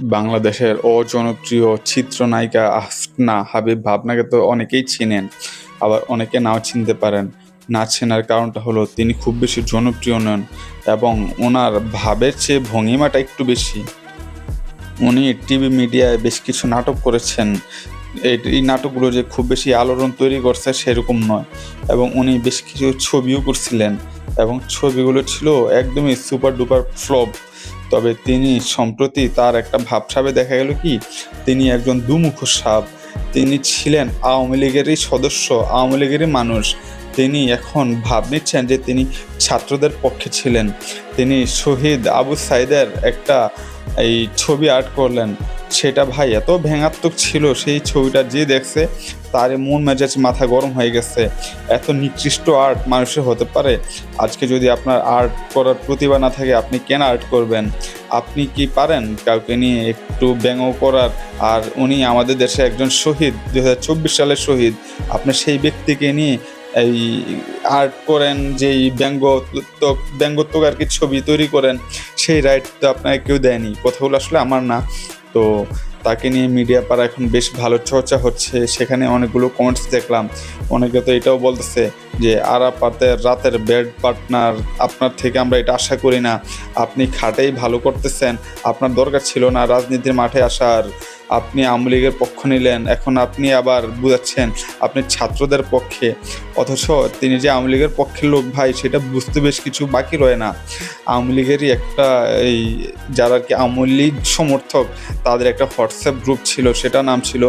বাংলাদেশের অজনপ্রিয় চিত্রনায়িকা আফনা হাবিব ভাবনাকে তো অনেকেই চিনেন, আবার অনেকে নাও চিনতে পারেন। না চেনার কারণটা হলো তিনি খুব বেশি জনপ্রিয় নন এবং ওনার ভাবের চেয়ে ভঙ্গিমাটা একটু বেশি। উনি টিভি মিডিয়ায় বেশ কিছু নাটক করেছেন এই নাটকগুলো যে খুব বেশি আলোড়ন তৈরি করছে সেরকম নয় এবং উনি বেশ কিছু ছবিও করছিলেন এবং ছবিগুলো ছিল একদমই সুপার ডুপার ফ্লপ। তবে তিনি সম্প্রতি তার একটা ভাবসাবে দেখা গেল কি, তিনি একজন দুমুখ সাপ। তিনি ছিলেন আওয়ামী লীগেরই সদস্য, আওয়ামী লীগেরই মানুষ। তিনি এখন ভাব নিচ্ছেন যে তিনি ছাত্রদের পক্ষে ছিলেন। তিনি শহীদ আবু সাইদের একটা এই ছবি আর্ট করলেন। সেটা ভাই এত ভেঙাত্মক ছিল, সেই ছবিটা যে দেখছে, তার মন মেজাজ মাথা গরম হয়ে গেছে। এত নিকৃষ্ট আর্ট মানুষের হতে পারে। আজকে যদি আপনার আর্ট করার প্রতিভা না থাকে, আপনি কেন আর্ট করবেন? আপনি কি পারেন কাউকে নিয়ে একটু ব্যঙ্গ করার? আর উনি আমাদের দেশে একজন শহীদ দু চব্বিশ সালের শহীদ। আপনি সেই ব্যক্তিকে নিয়ে এই আর্ট করেন, যেই ব্যঙ্গত্মক ব্যঙ্গত্মক আর কি ছবি তৈরি করেন, সেই রাইট তো আপনাকে কেউ দেয়নি। কথাগুলো আসলে আমার না। তো তাকে নিয়ে মিডিয়া পাড়া এখন বেশ ভালো চর্চা হচ্ছে। সেখানে অনেকগুলো কমেন্টস দেখলাম। অনেকে তো এটাও বলতেছে যে আরাপাতের রাতের বেড পার্টনার আপনার থেকে আমরা এটা আশা করি না। আপনি খাটেই ভালো করতেছেন। আপনার দরকার ছিল না রাজনীতির মাঠে আসার। আপনি আওয়ামী লীগের পক্ষ নিলেন, এখন আপনি আবার বুঝাচ্ছেন আপনি ছাত্রদের পক্ষে। অথচ তিনি যে আওয়ামী লীগের পক্ষের লোক ভাই, সেটা বুঝতে বেশ কিছু বাকি রয়ে না। আওয়ামী লীগেরই একটা এই যারা কি আওয়ামী লীগ সমর্থক, তাদের একটা হোয়াটসঅ্যাপ গ্রুপ ছিল সেটা নাম ছিল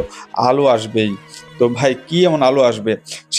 আলো আসবেই। তো ভাই, কি এমন আলো আসবে?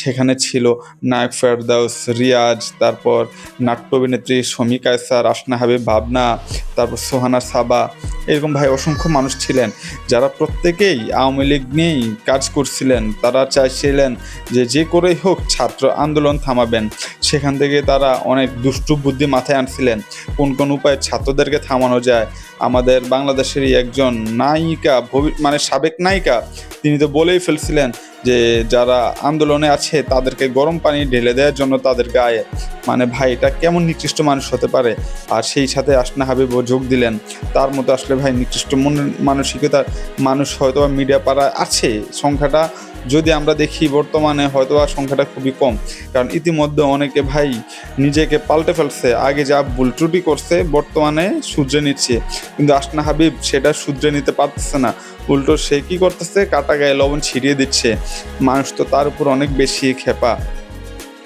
সেখানে ছিল নায়ক ফেরদাউস, রিয়াজ, তারপর নাট্য অভিনেত্রী শমী কায়সার আসনা হাবিব, ভাবনা, তারপর সোহানা সাবা, এরকম ভাই অসংখ্য মানুষ ছিলেন যারা প্রত্যেকেই আওয়ামী লীগ নিয়েই কাজ করছিলেন। তারা চাইছিলেন যে যে করেই হোক ছাত্র আন্দোলন থামাবেন। সেখান থেকে তারা অনেক দুষ্টু বুদ্ধি মাথায় আনছিলেন। কোন কোন উপায়ে ছাত্রদেরকে থামানো যায়? আমাদের বাংলাদেশেরই একজন নায়িকা, ভবি- মানে সাবেক নায়িকা, তিনি তো বলেই ফেলছিলেন যে যারা আন্দোলনে আছে, তাদেরকে গরম পানি ঢেলে দেওয়ার জন্য তাদের গায়ে মানে ভাই, এটা কেমন নিকৃষ্ট মানুষ হতে পারে? আর সেই সাথে আসনা হাবিব যোগ দিলেন। তার মতো আসলে ভাই, নিকৃষ্ট মন, মানসিকতার মানুষ হয়তো মিডিয়া পাড়ায় আছে। সংখ্যাটা যদি আমরা দেখি, বর্তমানে হয়তো আর সংখ্যাটা খুবই কম। কারণ ইতিমধ্যে অনেকে ভাই, নিজেকে পাল্টে ফেলছে। আগে যা ভুল ত্রুটি করছে, বর্তমানে শুধরে নিচ্ছে। কিন্তু আসনা হাবিব সেটা শুধরে নিতে পারতেছে না। উল্টো সে কি করতেছে? কাটা গায়ে লবণ ছিটিয়ে দিচ্ছে। মানুষ তো তার উপর অনেক বেশি খেপা।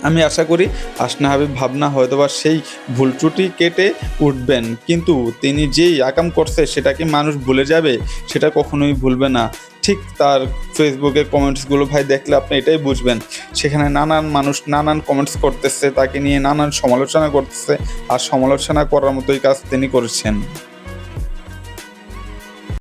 আমি আশা করি আসনা হাবিব ভাবনা হয়তোবা সেই ভুল ত্রুটি কেটে উঠবেন, কিন্তু তিনি যেই আকাম করছে সেটাকে মানুষ ভুলে যাবে? সেটা কখনোই ভুলবে না। ঠিক তার ফেসবুকের কমেন্টসগুলো ভাই দেখলে আপনি এটাই বুঝবেন। সেখানে নানান মানুষ নানান কমেন্টস করতেছে, তাকে নিয়ে নানান সমালোচনা করতেছে, আর সমালোচনা করার মতোই কাজ তিনি করেছেন।